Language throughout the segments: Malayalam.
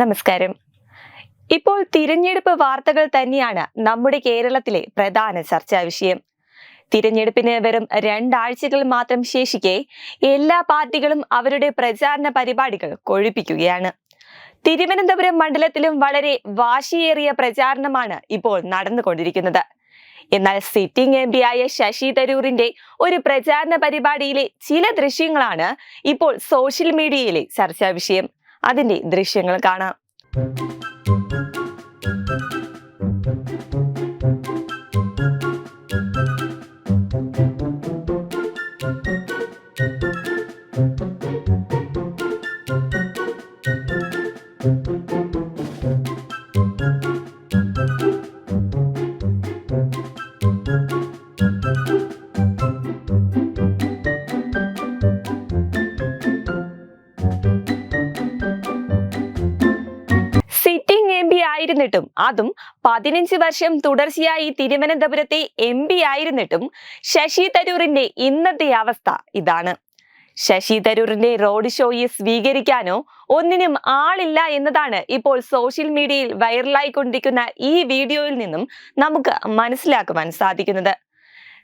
നമസ്കാരം. ഇപ്പോൾ തിരഞ്ഞെടുപ്പ് വാർത്തകൾ തന്നെയാണ് നമ്മുടെ കേരളത്തിലെ പ്രധാന ചർച്ചാ വിഷയം. തിരഞ്ഞെടുപ്പിന് വെറും രണ്ടാഴ്ചകൾ മാത്രം ശേഷിക്കെ എല്ലാ പാർട്ടികളും അവരുടെ പ്രചാരണ പരിപാടികൾ കൊഴുപ്പിക്കുകയാണ്. തിരുവനന്തപുരം മണ്ഡലത്തിലും വളരെ വാശിയേറിയ പ്രചാരണമാണ് ഇപ്പോൾ നടന്നുകൊണ്ടിരിക്കുന്നത്. എന്നാൽ സിറ്റിംഗ് എം ആയ ശശി തരൂരിന്റെ ഒരു പ്രചാരണ പരിപാടിയിലെ ചില ദൃശ്യങ്ങളാണ് ഇപ്പോൾ സോഷ്യൽ മീഡിയയിലെ ചർച്ചാ വിഷയം. അതിന്റെ ദൃശ്യങ്ങൾ കാണാം. സിറ്റിംഗ് ആയിരുന്നിട്ടും അതും പതിനഞ്ച് വർഷം തുടർച്ചയായി തിരുവനന്തപുരത്തെ എം പി ആയിരുന്നിട്ടും ശശി തരൂറിന്റെ ഇന്നത്തെ അവസ്ഥ ഇതാണ്. ശശി തരൂറിന്റെ റോഡ് ഷോയെ സ്വീകരിക്കാനോ ഒന്നിനും ആളില്ല എന്നതാണ് ഇപ്പോൾ സോഷ്യൽ മീഡിയയിൽ വൈറലായിക്കൊണ്ടിരിക്കുന്ന ഈ വീഡിയോയിൽ നിന്നും നമുക്ക് മനസ്സിലാക്കുവാൻ സാധിക്കുന്നത്.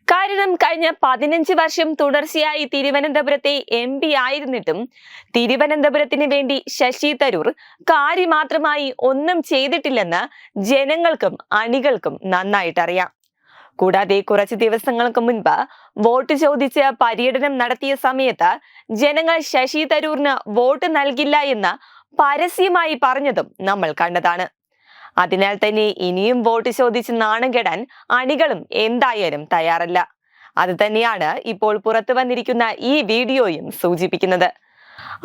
കാരണം കഴിഞ്ഞ പതിനഞ്ച് വർഷം തുടർച്ചയായി തിരുവനന്തപുരത്തെ എം പി ആയിരുന്നിട്ടും തിരുവനന്തപുരത്തിന് വേണ്ടി ശശി തരൂർ കാര്യമാത്രമായി ഒന്നും ചെയ്തിട്ടില്ലെന്ന് ജനങ്ങൾക്കും അണികൾക്കും നന്നായിട്ടറിയാം. കൂടാതെ കുറച്ച് ദിവസങ്ങൾക്ക് മുൻപ് വോട്ട് ചോദിച്ച് പര്യടനം നടത്തിയ സമയത്ത് ജനങ്ങൾ ശശി തരൂറിന് വോട്ട് നൽകില്ല എന്ന് പരസ്യമായി പറഞ്ഞതും നമ്മൾ കണ്ടതാണ്. അതിനാൽ തന്നെ ഇനിയും വോട്ട് ചോദിച്ച് നാണം കെടാൻ അണികളും എന്തായാലും തയ്യാറല്ല. അത് തന്നെയാണ് ഇപ്പോൾ പുറത്തു വന്നിരിക്കുന്ന ഈ വീഡിയോയും സൂചിപ്പിക്കുന്നത്.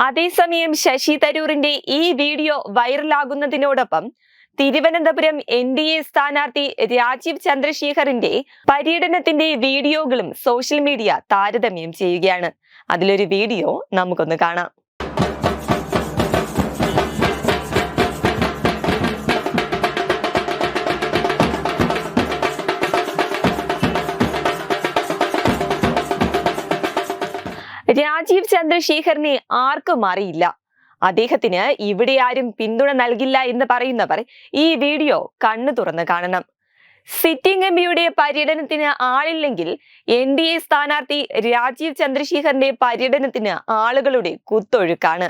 അതേസമയം ശശി തരൂറിന്റെ ഈ വീഡിയോ വൈറലാകുന്നതിനോടൊപ്പം തിരുവനന്തപുരം എൻ ഡി എ സ്ഥാനാർത്ഥി രാജീവ് ചന്ദ്രശേഖറിന്റെ പര്യടനത്തിന്റെ വീഡിയോകളും സോഷ്യൽ മീഡിയ താരതമ്യം ചെയ്യുകയാണ്. അതിലൊരു വീഡിയോ നമുക്കൊന്ന് കാണാം. രാജീവ് ചന്ദ്രശേഖറിനെ ആർക്കും അറിയില്ല. അദ്ദേഹത്തിന് ഇവിടെ ആരും പിന്തുണ നൽകില്ല എന്ന് പറയുന്നവർ ഈ വീഡിയോ കണ്ണു തുറന്ന് കാണണം. സിറ്റിംഗ് എം പിയുടെ പര്യടനത്തിന് ആളില്ലെങ്കിൽ എൻ ഡി എ സ്ഥാനാർത്ഥി രാജീവ് ചന്ദ്രശേഖറിന്റെ പര്യടനത്തിന് ആളുകളുടെ കുത്തൊഴുക്കാണ്.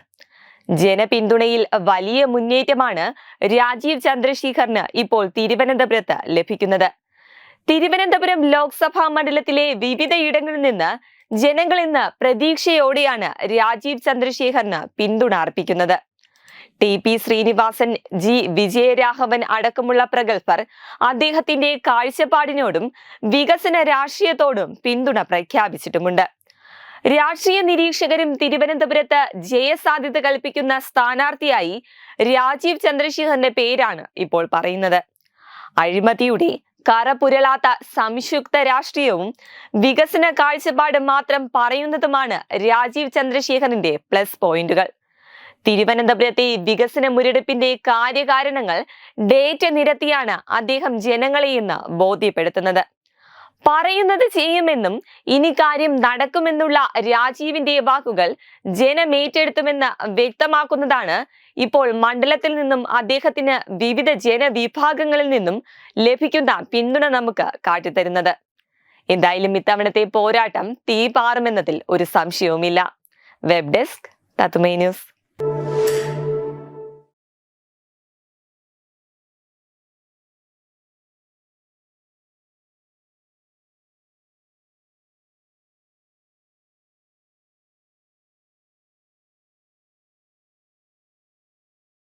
ജനപിന്തുണയിൽ വലിയ മുന്നേറ്റമാണ് രാജീവ് ചന്ദ്രശേഖറിന് ഇപ്പോൾ തിരുവനന്തപുരത്ത് ലഭിക്കുന്നത്. തിരുവനന്തപുരം ലോക്സഭാ മണ്ഡലത്തിലെ വിവിധയിടങ്ങളിൽ നിന്ന് ജനങ്ങൾ ഇന്ന് പ്രതീക്ഷയോടെയാണ് രാജീവ് ചന്ദ്രശേഖറിന് പിന്തുണ അർപ്പിക്കുന്നത്. T P Sreenivasan G Vijayaraghavan അടക്കമുള്ള പ്രഗത്ഭർ അദ്ദേഹത്തിന്റെ കാഴ്ചപ്പാടിനോടും വികസന രാഷ്ട്രീയത്തോടും പിന്തുണ പ്രഖ്യാപിച്ചിട്ടുമുണ്ട്. രാഷ്ട്രീയ നിരീക്ഷകരും തിരുവനന്തപുരത്ത് ജയസാധ്യത കൽപ്പിക്കുന്ന സ്ഥാനാർത്ഥിയായി രാജീവ് ചന്ദ്രശേഖറിന്റെ പേരാണ് ഇപ്പോൾ പറയുന്നത്. അഴിമതിയുടെ കറപുരളാത്ത സംയുക്ത രാഷ്ട്രീയവും വികസന കാഴ്ചപ്പാട് മാത്രം പറയുന്നതുമാണ് രാജീവ് ചന്ദ്രശേഖറിന്റെ പ്ലസ് പോയിന്റുകൾ. തിരുവനന്തപുരത്തെ വികസന മുരടിപ്പിന്റെ കാര്യകാരണങ്ങൾ ഡേറ്റ നിരത്തിയാണ് അദ്ദേഹം ജനങ്ങളെ ഇന്ന് ബോധ്യപ്പെടുത്തുന്നത്. പറയുന്നത് ചെയ്യുമെന്നും ഇനി കാര്യം നടക്കുമെന്നുള്ള രാജീവിന്റെ വാക്കുകൾ ജനമേറ്റെടുത്തുമെന്ന് വ്യക്തമാക്കുന്നതാണ്. ഇപ്പോൾ മണ്ഡലത്തിൽ നിന്നും അദ്ദേഹത്തിന് വിവിധ ജനവിഭാഗങ്ങളിൽ നിന്നും ലഭിക്കുന്ന പിന്തുണ നമുക്ക് കാട്ടിത്തരുന്നത്. എന്തായാലും ഇത്തവണത്തെ പോരാട്ടം തീ പാറുമെന്നതിൽ ഒരു സംശയവുമില്ല. വെബ് ഡെസ്ക് തത്തുമൈ ന്യൂസ്